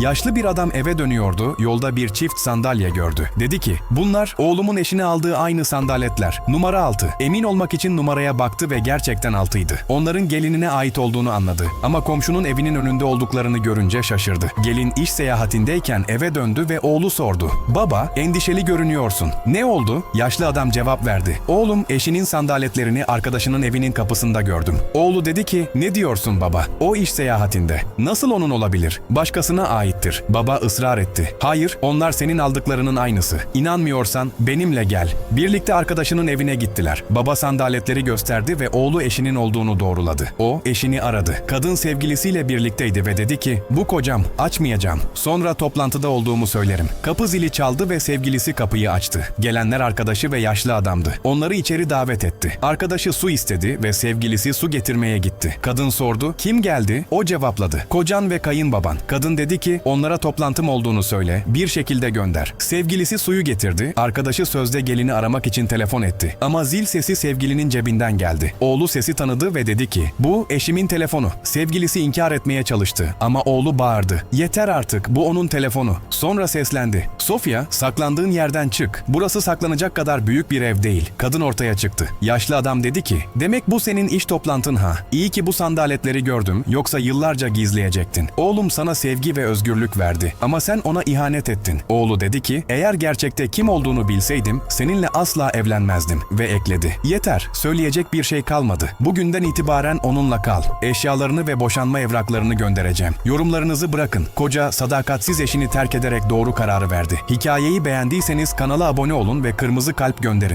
Yaşlı bir adam eve dönüyordu, yolda bir çift sandalye gördü. Dedi ki, bunlar oğlumun eşine aldığı aynı sandaletler. Numara 6. Emin olmak için numaraya baktı ve gerçekten 6'ydı. Onların gelinine ait olduğunu anladı. Ama komşunun evinin önünde olduklarını görünce şaşırdı. Gelin iş seyahatindeyken eve döndü ve oğlu sordu. Baba, endişeli görünüyorsun. Ne oldu? Yaşlı adam cevap verdi. Oğlum eşinin sandaletlerini arkadaşının evinin kapısında gördüm. Oğlu dedi ki, ne diyorsun baba? O iş seyahatinde. Nasıl onun olabilir? Başkasına aittir. Baba ısrar etti. Hayır, onlar senin aldıklarının aynısı. İnanmıyorsan benimle gel. Birlikte arkadaşının evine gittiler. Baba sandaletleri gösterdi ve oğlu eşinin olduğunu doğruladı. O eşini aradı. Kadın sevgilisiyle birlikteydi ve dedi ki, bu kocam, açmayacağım. Sonra toplantıda olduğumu söylerim. Kapı zili çaldı ve sevgilisi kapıyı açtı. Gelenler arkadaşı ve yaşlı adamdı. Onları içeri davet etti. Arkadaşı su istedi ve sevgilisi su getirmeye gitti. Kadın sordu, kim geldi? O cevapladı. Kocan ve kayınbaban. Kadın dedi ki, onlara toplantım olduğunu söyle, bir şekilde gönder. Sevgilisi suyu getirdi, arkadaşı sözde gelini aramak için telefon etti. Ama zil sesi sevgilinin cebinden geldi. Oğlu sesi tanıdı ve dedi ki, bu eşimin telefonu. Sevgilisi inkar etmeye çalıştı ama oğlu bağırdı. Yeter artık, bu onun telefonu. Sonra seslendi. Sofya, saklandığın yerden çık. Burası saklanacak kadar büyük bir ev değil. Kadın ortaya çıktı. Yaşlı adam dedi ki, demek bu senin iş toplantın ha. İyi ki bu sandaletleri gördüm, yoksa yıllarca gizleyecektin. Oğlum sana sevgi ve özgürlük verdi ama sen ona ihanet ettin. Oğlu dedi ki, eğer gerçekte kim olduğunu bilseydim, seninle asla evlenmezdim. Ve ekledi, yeter, söyleyecek bir şey kalmadı. Bugünden itibaren onunla kal. Eşyalarını ve boşanma evraklarını göndereceğim. Yorumlarınızı bırakın. Koca sadakatsiz eşini terk ederek doğru kararı verdi. Hikayeyi beğendiyseniz kanala abone olun ve kırmızı kalp gönderin.